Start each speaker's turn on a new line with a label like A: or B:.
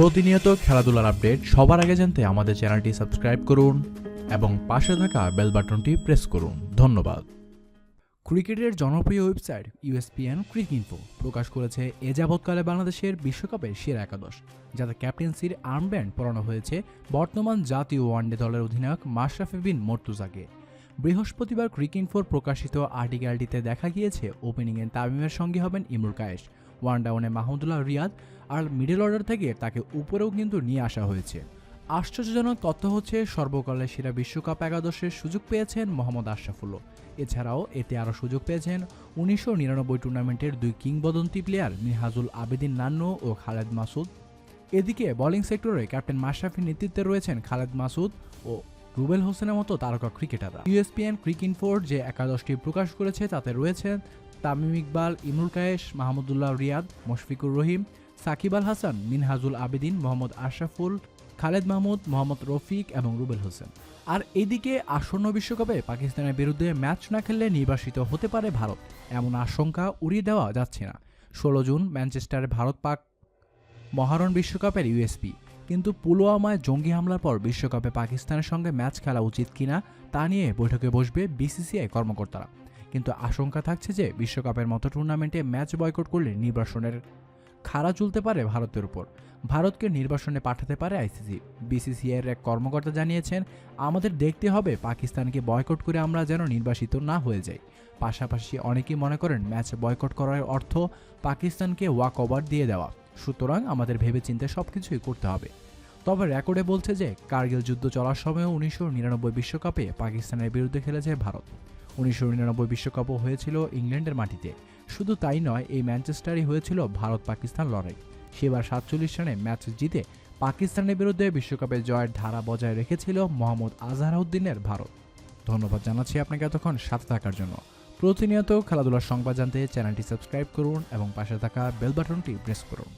A: প্রতিনিয়ত খেলাধুলার আপডেট সবার আগে জানতে আমাদের চ্যানেলটি সাবস্ক্রাইব করুন এবং পাশে থাকা বেল বাটনটি প্রেস করুন। ধন্যবাদ। ক্রিকেটের জনপ্রিয় ওয়েবসাইট ইউএসপিএন ক্রিকইনফো প্রকাশ করেছে এ যাবৎকালে বাংলাদেশের বিশ্বকাপের সেরা একাদশ, যাতে ক্যাপ্টেন্সির আর্মব্যান্ড পরানো হয়েছে বর্তমান জাতীয় ওয়ানডে দলের অধিনায়ক মাশরাফি বিন মর্তুজাকে। বৃহস্পতিবার ক্রিকইনফোর প্রকাশিত আর্টিকেলটিতে দেখা গিয়েছে, ওপেনিংয়ে তামিমের সঙ্গে হবেন ইমরুল কায়েশ ওয়ান ডাউনে মাহমুদুল্লাহ রিয়াদ আর মিডল অর্ডার থেকে তাকে উপরেও কিন্তু নিয়ে আসা হয়েছে। আশ্চর্যজনক তথ্য হচ্ছে সর্বকালের সেরা বিশ্বকাপ একাদশের সুযোগ পেয়েছেন মোহাম্মদ আশরাফুল্লো এছাড়াও এতে আরও সুযোগ পেয়েছেন উনিশশো নিরানব্বই টুর্নামেন্টের দুই কিংবদন্তি প্লেয়ার মিনহাজুল আবেদিন নান্নু ও খালেদ মাসুদ। এদিকে বোলিং সেক্টরে ক্যাপ্টেন মাশরাফির নেতৃত্বে রয়েছেন খালেদ মাসুদ ও রুবেল হোসেনের মতো তারকা ক্রিকেটাররা। ইউএসপিএন ক্রিকইনফোর যে একাদশটি প্রকাশ করেছে তাতে রয়েছেন তামিম ইকবাল, ইমরুল কায়েশ মাহমুদুল্লাহ রিয়াদ, মুশফিকুর রহিম সাকিব আল হাসান, মিনহাজুল আবেদিন, মোহাম্মদ আশরাফুল, খালেদ মাহমুদ, মোহাম্মদ রফিক এবং রুবেল হোসেন। আর এদিকে আসন্ন বিশ্বকাপে পাকিস্তানের বিরুদ্ধে ম্যাচ না খেললে নির্বাসিত হতে পারে ভারত। এমন আশঙ্কা উড়িয়ে দেওয়া যাচ্ছে না। ষোলো জুন ম্যানচেস্টারে ভারত পাক মহারণ বিশ্বকাপের ইউএসপি কিন্তু পুলওয়ামায় জঙ্গি হামলার পর বিশ্বকাপে পাকিস্তানের সঙ্গে ম্যাচ খেলা উচিত কিনা তা নিয়ে বৈঠকে বসবে বিসিসিআই কর্মকর্তারা। কিন্তু আশঙ্কা থাকছে যে বিশ্বকাপের মতো টুর্নামেন্টে ম্যাচ বয়কট করলে নির্বাসনের খাড়া চলতে পারে ভারতের উপর। ভারতকে নির্বাসনে পাঠাতে পারে আইসিসি। বিসিসিআইয়ের এক কর্মকর্তা জানিয়েছেন, আমাদের দেখতে হবে পাকিস্তানকে বয়কট করে আমরা যেন নির্বাসিত না হয়ে যাই। পাশাপাশি অনেকেই মনে করেন, ম্যাচ বয়কট করার অর্থ পাকিস্তানকে ওয়াক ওভার দিয়ে দেওয়া। সুতরাং আমাদের ভেবেচিন্তে সব কিছুই করতে হবে। তবে রেকর্ডে বলছে যে, কার্গিল যুদ্ধ চলার সময়ও উনিশশো নিরানব্বই বিশ্বকাপে পাকিস্তানের বিরুদ্ধে খেলেছে ভারত। উনিশশো নিরানব্বই বিশ্বকাপও হয়েছিল ইংল্যান্ডের মাটিতে। শুধু তাই নয়, এই ম্যানচেস্টারই হয়েছিল ভারত পাকিস্তান লড়াই। সেবার সাতচল্লিশ রানে ম্যাচ জিতে পাকিস্তানের বিরুদ্ধে বিশ্বকাপে জয়ের ধারা বজায় রেখেছিল মোহাম্মদ আজহারউদ্দিনের ভারত। ধন্যবাদ জানাচ্ছি আপনাকে এতক্ষণ সাথে থাকার জন্য। প্রতিনিয়ত খেলাধুলার সংবাদ জানতে চ্যানেলটি সাবস্ক্রাইব করুন এবং পাশে থাকা বেল বাটনটি প্রেস করুন।